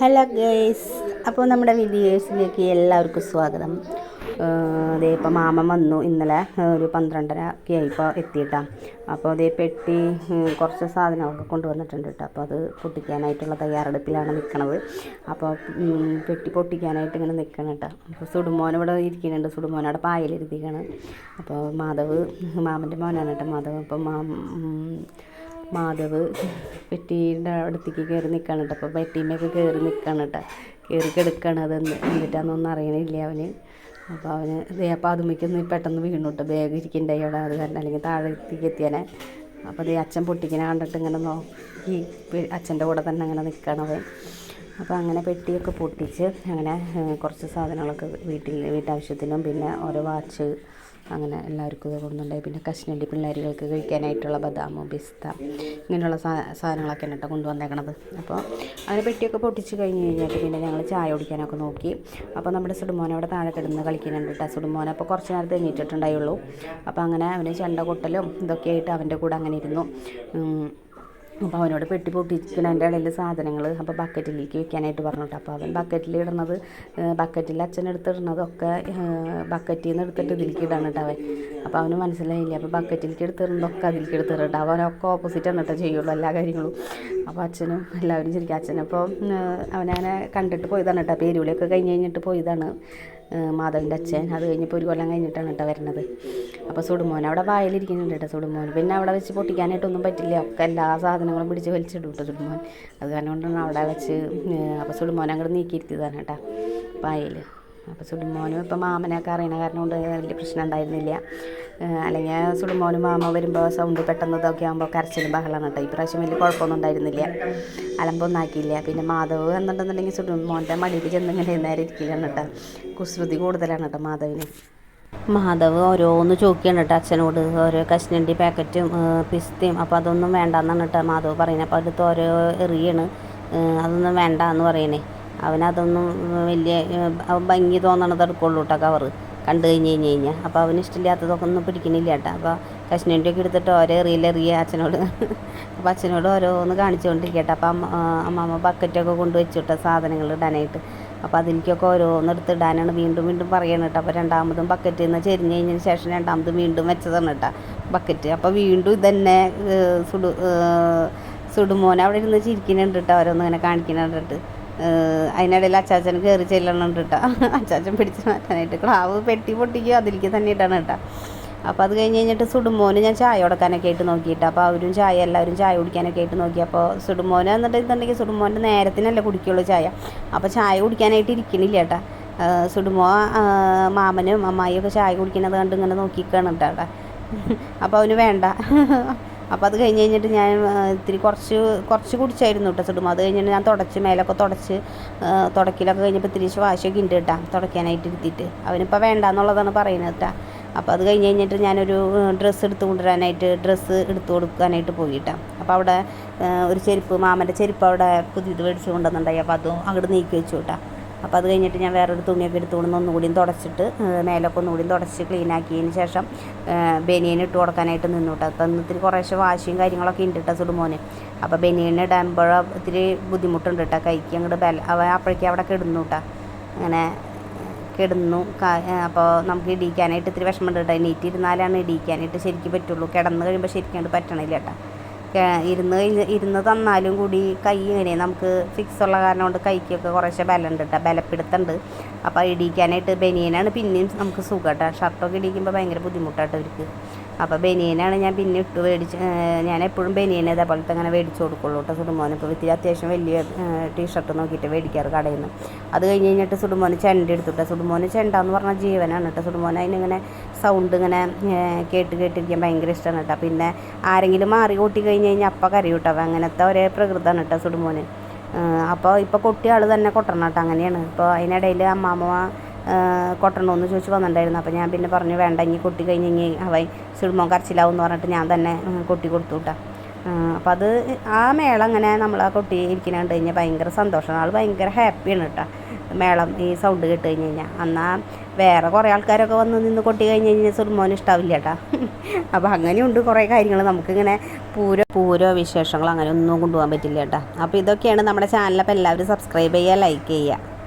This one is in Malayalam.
ഹലോ ഗേസ് അപ്പോൾ നമ്മുടെ വിദ്യേഴ്സിലേക്ക് എല്ലാവർക്കും സ്വാഗതം. അതേ ഇപ്പോൾ മാമൻ വന്നു ഇന്നലെ ഒരു പന്ത്രണ്ടര ഒക്കെ ആയിപ്പോൾ എത്തിയിട്ടാണ് അപ്പോൾ അതേ പെട്ടി കുറച്ച് സാധനങ്ങളൊക്കെ കൊണ്ടുവന്നിട്ടുണ്ട് കേട്ടോ. അപ്പോൾ അത് പൊട്ടിക്കാനായിട്ടുള്ള തയ്യാറെടുപ്പിലാണ് നിൽക്കണത്. അപ്പോൾ പെട്ടി പൊട്ടിക്കാനായിട്ട് ഇങ്ങനെ നിൽക്കണം കേട്ടോ. അപ്പോൾ സുടുമോൻ ഇവിടെ ഇരിക്കുന്നുണ്ട്. സുടുമോൻ അവിടെ പായലിരുത്തിക്കാണ് അപ്പോൾ മാധവ് മാമന്റെ മോനാണ് കേട്ടോ മാധവ്. അപ്പോൾ മാ മാധവ് പെട്ടീന്റെ അടുത്തേക്ക് കയറി നിൽക്കണം കേട്ടോ. അപ്പോൾ പെട്ടീമൊക്കെ കയറി നിൽക്കണം കേട്ടോ. കയറി കിടക്കണം അത് എന്നിട്ടാന്നൊന്നും അറിയണില്ല അവന്. അപ്പോൾ അവന് ദേ അപ്പം അതുമ്മയ്ക്കൊന്ന് പെട്ടെന്ന് വീണു കേട്ടോ. ബാഗ് ഇരിക്കണ്ടായി അവിടെ അത് കാരണം അല്ലെങ്കിൽ താഴത്തേക്ക് എത്തിയാനെ. അപ്പോൾ ദേ അച്ഛൻ പൊട്ടിക്കണ കണ്ടിട്ട് ഇങ്ങനെ നോക്കി. ഈ അച്ഛന്റെ കൂടെ തന്നെ അങ്ങനെ നിൽക്കണവൻ അപ്പോൾ അങ്ങനെ പെട്ടിയൊക്കെ പൊട്ടിച്ച് അങ്ങനെ കുറച്ച് സാധനങ്ങളൊക്കെ വീട്ടിൽ വീട്ടാവശ്യത്തിനും പിന്നെ ഓരോ വാച്ച് അങ്ങനെ എല്ലാവർക്കും ഇത് കൊണ്ടുണ്ടായി. പിന്നെ കശ്മീരി പിള്ളേരുകൾക്ക് കഴിക്കാനായിട്ടുള്ള ബദാമോ പിസ്ത ഇങ്ങനെയുള്ള സാ സാധനങ്ങളൊക്കെ കേട്ടോ കൊണ്ടുവന്നേക്കണത്. അപ്പോൾ അങ്ങനെ പെട്ടിയൊക്കെ പൊട്ടിച്ച് കഴിഞ്ഞ് കഴിഞ്ഞിട്ട് പിന്നെ ഞങ്ങൾ ചായ കുടിക്കാനൊക്കെ നോക്കി. അപ്പോൾ നമ്മുടെ സുടുമോനെ അവിടെ താഴെ കിടന്ന് കളിക്കുന്നുണ്ട് കേട്ടോ. സുടുമോനെ അപ്പോൾ കുറച്ച് നേരത്തെ എണീറ്റിട്ടുണ്ടായുള്ളൂ. അപ്പോൾ അങ്ങനെ അവന് ചെണ്ട കൊട്ടലും ഇതൊക്കെ ആയിട്ട് അവന്റെ കൂടെ അങ്ങനെ ഇരുന്നു. അപ്പോൾ അവനോട് പെട്ടി പൊട്ടിക്കുന്നതിന്റെ ഇടയിൽ സാധനങ്ങൾ അപ്പോൾ ബക്കറ്റിലേക്ക് വെക്കാനായിട്ട് പറഞ്ഞിട്ട് അപ്പോൾ അവൻ ബക്കറ്റിൽ ഇടുന്നത് ബക്കറ്റിൽ അച്ഛൻ എടുത്തിടുന്നതൊക്കെ ബക്കറ്റിൽ നിന്ന് എടുത്തിട്ട് ഇതിലേക്ക് ഇടാൻ കേട്ടോ അവൻ. അപ്പോൾ അവന് മനസ്സിലായില്ല അപ്പോൾ ബക്കറ്റിലേക്ക് എടുത്തിടുന്നതൊക്കെ അതിലേക്ക് എടുത്തിട്ട് അവനൊക്കെ ഓപ്പോസിറ്റ് എന്നിട്ട് ചെയ്യുള്ളൂ എല്ലാ കാര്യങ്ങളും. അപ്പോൾ അച്ഛനും എല്ലാവരും ശരിക്കും അച്ഛനപ്പോൾ അവനെ കണ്ടിട്ട് പോയതാണ് കേട്ടോ. പേരുവിളിയൊക്കെ കഴിഞ്ഞ് കഴിഞ്ഞിട്ട് പോയതാണ്. മാധവന്റെ അച്ഛൻ. അത് കഴിഞ്ഞപ്പോൾ ഒരു കൊല്ലം കഴിഞ്ഞിട്ടാണ് കേട്ടോ വരുന്നത്. അപ്പോൾ സുടുമോൻ അവിടെ വായിലിരിക്കുന്നുണ്ട് കേട്ടോ സുടുമോൻ. പിന്നെ അവിടെ വെച്ച് പൊട്ടിക്കാനായിട്ടൊന്നും പറ്റില്ല. ഒക്കെ എല്ലാ സാധനങ്ങളും പിടിച്ച് വലിച്ചിടും കേട്ടോ സുടുമോൻ. അത് കാരണം കൊണ്ടാണ് അവിടെ വെച്ച് അപ്പോൾ സുടുമോൻ അങ്ങോട്ട് നീക്കിയിരുത്തിയതാണ് കേട്ടോ വായിൽ. അപ്പോൾ സുടുമോനും ഇപ്പം മാമനൊക്കെ അറിയണ കാരണം കൊണ്ട് വലിയ പ്രശ്നം ഉണ്ടായിരുന്നില്ല. അല്ലെങ്കിൽ സുടുമോനും മാമ വരുമ്പോൾ സൗണ്ട് പെട്ടെന്ന് ഇതൊക്കെ ആകുമ്പോൾ കരച്ചിലും ബഹളമാണ് കേട്ടോ. ഈ പ്രാവശ്യം വലിയ കുഴപ്പമൊന്നും ഉണ്ടായിരുന്നില്ല. അലമ്പൊന്നാക്കിയില്ല പിന്നെ മാധവ് എന്നുണ്ടെന്നുണ്ടെങ്കിൽ സുടുമോന്റെ മടിയിൽ ചെന്ന് ഇങ്ങനെ നേരെ ഇരിക്കുകയാണ് കേട്ടോ. കുസൃതി കൂടുതലാണ് കേട്ടോ മാധവിന്. മാധവ് ഓരോന്ന് ചോദിക്കുകയാണ് കേട്ടോ അച്ഛനോട്. ഓരോ കശ്നണ്ടി പാക്കറ്റും പിസ്തയും. അപ്പോൾ അതൊന്നും വേണ്ടെന്നാണ് കേട്ടോ മാധവ് പറയുന്നത്. അപ്പോൾ അടുത്ത് ഓരോ എറിയാണ്. അതൊന്നും വേണ്ട എന്ന് പറയണേ അവനതൊന്നും വലിയ അവൻ ഭംഗി തോന്നണത് എടുക്കുള്ളൂ കേട്ടോ കവറ് കണ്ടു കഴിഞ്ഞ് കഴിഞ്ഞ് കഴിഞ്ഞാൽ അപ്പോൾ അവന് ഇഷ്ടമില്ലാത്തതൊക്കെ ഒന്നും പിടിക്കണില്ല കേട്ടോ അപ്പോൾ കശ്നണ്ടിയൊക്കെ എടുത്തിട്ട് ഓരോ എറിയിലെറിയ അച്ഛനോട്. അപ്പോൾ അച്ഛനോട് ഓരോന്ന് കാണിച്ചുകൊണ്ടിരിക്കട്ടെ അപ്പോൾ അമ്മ അമ്മമ്മ ബക്കറ്റൊക്കെ കൊണ്ട് വെച്ചിട്ട് സാധനങ്ങൾ ഇടാനായിട്ട്. അപ്പോൾ അതിലേക്കൊക്കെ ഓരോന്ന് എടുത്ത് ഇടാനാണ് വീണ്ടും വീണ്ടും പറയണം കേട്ടോ അപ്പോൾ രണ്ടാമതും ബക്കറ്റിൽ നിന്ന് ചെരിഞ്ഞ് കഴിഞ്ഞതിന് ശേഷം രണ്ടാമതും വീണ്ടും വെച്ചതാണ് കേട്ടോ ബക്കറ്റ് അപ്പോൾ വീണ്ടും ഇതന്നെ സുടു സുഡു സുഡുമോൻ അവിടെ ഇരുന്ന് ചിരിക്കുന്നുണ്ട് കേട്ടോ ഓരോന്ന് ഇങ്ങനെ കാണിക്കുന്നുണ്ട് അതിനിടയിൽ അച്ചാച്ചൻ കയറി ചെല്ലണം കേട്ടോ. അച്ചാച്ചൻ പിടിച്ച് മാറ്റാനായിട്ട്. ക്ലാവ് പെട്ടി പൊട്ടിക്കുക അതിലേക്ക് തന്നെ ഇട്ടാണ് കേട്ടോ. അപ്പോൾ അത് കഴിഞ്ഞ് കഴിഞ്ഞിട്ട് സുടുമോന് ഞാൻ ചായ കൊടുക്കാനൊക്കെ ആയിട്ട് നോക്കിയിട്ട്. അപ്പോൾ അവരും ചായ എല്ലാവരും ചായ കുടിക്കാനൊക്കെ ആയിട്ട് നോക്കി. അപ്പോൾ സുടുമോന് എന്നിട്ട് ഇതുണ്ടെങ്കിൽ സുടുമോന്റെ നേരത്തിനല്ലേ കുടിക്കുള്ളൂ ചായ. അപ്പോൾ ചായ കുടിക്കാനായിട്ട് ഇരിക്കണില്ല കേട്ടാ. സുടുമോ മാമനും അമ്മായിയൊക്കെ ചായ കുടിക്കുന്നത് കണ്ട് ഇങ്ങനെ നോക്കിക്കാണ് കേട്ടോ അപ്പോൾ അവന് വേണ്ട. അപ്പോൾ അത് കഴിഞ്ഞ് കഴിഞ്ഞിട്ട് ഞാൻ ഇത്തിരി കുറച്ച് കുറച്ച് കുടിച്ചായിരുന്നു കേട്ടോ ചുടുമ്പോൾ അത് കഴിഞ്ഞിട്ട് ഞാൻ തുടച്ച് മേലൊക്കെ തുടച്ച് തുടക്കിലൊക്കെ കഴിഞ്ഞപ്പോൾ ഇത്തിരി വാശിയൊക്കെ ഉണ്ട് കേട്ടോ തുടക്കാനായിട്ട് ഇരുത്തിയിട്ട്. അവനിപ്പോൾ വേണ്ട എന്നുള്ളതാണ് പറയുന്നത് കേട്ടോ അപ്പോൾ അത് കഴിഞ്ഞ് കഴിഞ്ഞിട്ട് ഞാനൊരു ഡ്രസ്സ് എടുത്ത് കൊണ്ടുവരാനായിട്ട് ഡ്രസ്സ് എടുത്തു കൊടുക്കാനായിട്ട് പോയിട്ടാ അപ്പോൾ അവിടെ ഒരു ചെരുപ്പ് മാമന്റെ ചെരുപ്പ് അവിടെ പുതിയത് മേടിച്ച് കൊണ്ടുവന്നിട്ടുണ്ടായി. അപ്പോൾ അതും അങ്ങോട്ട് നീക്കി വെച്ചു കേട്ടാ അപ്പോൾ അത് കഴിഞ്ഞിട്ട് ഞാൻ വേറൊരു തുണിയൊക്കെ എടുത്ത് കൊണ്ടുവന്ന് ഒന്നുകൂടിയും തുടച്ചിട്ട് മേലൊക്കെ ഒന്നുകൂടിയും തുടച്ച് ക്ലീനാക്കിയതിന് ശേഷം ബനിയൻ ഇട്ട് കൊടുക്കാനായിട്ട് നിന്നുട്ടോ അപ്പം ഇത്തിരി കുറേശ്ശെ വാശിയും കാര്യങ്ങളൊക്കെ ഉണ്ട് കേട്ടോ സുടുമോന്. അപ്പോൾ ബനിയൻ ഇടുമ്പോൾ ഇത്തിരി ബുദ്ധിമുട്ടുണ്ട് കേട്ടോ കൈക്ക് അങ്ങോട്ട് ബല അവ അപ്പോഴേക്കും അവിടെ കിടന്നു അങ്ങനെ കിടന്നു അപ്പോൾ നമുക്ക് ഇടിക്കാനായിട്ട് ഇത്തിരി വിഷമമുണ്ട് കേട്ടോ. നീറ്റിരുന്നാലാണ് ഇടിക്കാനായിട്ട് ശരിക്കും പറ്റുള്ളൂ. കിടന്ന് കഴിയുമ്പോൾ ശരിക്കും പറ്റണില്ല കേട്ടോ. ഇരുന്ന് ഇരുന്ന് തന്നാലും കൂടി കൈ ഇങ്ങനെ നമുക്ക് ഫിക്സ് ഉള്ള കാരണം കൊണ്ട് കൈക്കൊക്കെ കുറേശ്ശെ ബലമുണ്ട് കേട്ടോ ബലപ്പിടുത്തുണ്ട് അപ്പോൾ ഇടിക്കാനായിട്ട് ബനിയനാണ്. പിന്നെയും നമുക്ക് സുഖം കേട്ടോ ഷർട്ടൊക്കെ ഇടിക്കുമ്പോൾ ഭയങ്കര ബുദ്ധിമുട്ടായിട്ട് അവർക്ക് അപ്പോൾ ബനിയനാണ് ഞാൻ പിന്നെ ഇട്ട് മേടിച്ച് ഞാൻ എപ്പോഴും ബനിയൻ ഇതേപോലത്തെ അങ്ങനെ മേടിച്ച് കൊടുക്കുള്ളൂ കേട്ടോ സുടുമോന്. ഇപ്പോൾ ഇത്തിരി അത്യാവശ്യം വലിയ ടീഷർട്ട് നോക്കിയിട്ട് മേടിക്കാറ് കടയിൽ നിന്ന് അത് കഴിഞ്ഞ് കഴിഞ്ഞിട്ട് സുടുമോന് ചെണ്ട എടുത്തുട്ടോ സുടുമോന് ചെണ്ട എന്ന് പറഞ്ഞാൽ ജീവനാണ് കേട്ടോ സുടുമോന് അതിനിങ്ങനെ സൗണ്ട് ഇങ്ങനെ കേട്ട് കേട്ടിരിക്കാൻ ഭയങ്കര ഇഷ്ടമാണ് കേട്ടോ പിന്നെ ആരെങ്കിലും മാറി കൂട്ടി കഴിഞ്ഞ് കഴിഞ്ഞാൽ അപ്പം കരയും കേട്ടോ അങ്ങനത്തെ ഒരേ പ്രകൃതമാണ് കേട്ടോ സുടുമോന്. അപ്പോൾ ഇപ്പോൾ കൊട്ടിയ ആൾ തന്നെ കൊട്ടണം കേട്ടോ അങ്ങനെയാണ്. ഇപ്പോൾ അതിനിടയിൽ അമ്മാമ്മ കൊട്ടണമെന്ന് ചോദിച്ച് വന്നിട്ടുണ്ടായിരുന്നു. അപ്പോൾ ഞാൻ പിന്നെ പറഞ്ഞു വേണ്ട ഇനി കൊട്ടി കഴിഞ്ഞ് ഇനി അവൻ സുടുമോൻ കരച്ചിലാവും എന്ന് പറഞ്ഞിട്ട് ഞാൻ തന്നെ കൊട്ടി കൊടുത്തു കേട്ടോ അപ്പം അത് ആ മേളം അങ്ങനെ നമ്മൾ ആ കൊട്ടി ഇരിക്കുന്ന കണ്ട് കഴിഞ്ഞാൽ ഭയങ്കര സന്തോഷമാണ് ആൾ ഭയങ്കര ഹാപ്പിയാണ് കേട്ടോ മേളം ഈ സൗണ്ട് കേട്ട് കഴിഞ്ഞ് കഴിഞ്ഞാൽ എന്നാൽ വേറെ കുറേ ആൾക്കാരൊക്കെ വന്ന് നിന്ന് കൊട്ടി കഴിഞ്ഞ് കഴിഞ്ഞാൽ സുൽമോന് ഇഷ്ടാവില്ല കേട്ടോ അപ്പോൾ അങ്ങനെയുണ്ട് കുറേ കാര്യങ്ങൾ നമുക്കിങ്ങനെ പൂര പൂരോ വിശേഷങ്ങളോ അങ്ങനെ ഒന്നും കൊണ്ടുപോകാൻ പറ്റില്ല കേട്ടോ അപ്പോൾ ഇതൊക്കെയാണ് നമ്മുടെ ചാനലിൽ അപ്പോൾ എല്ലാവരും സബ്സ്ക്രൈബ് ചെയ്യുക ലൈക്ക് ചെയ്യുക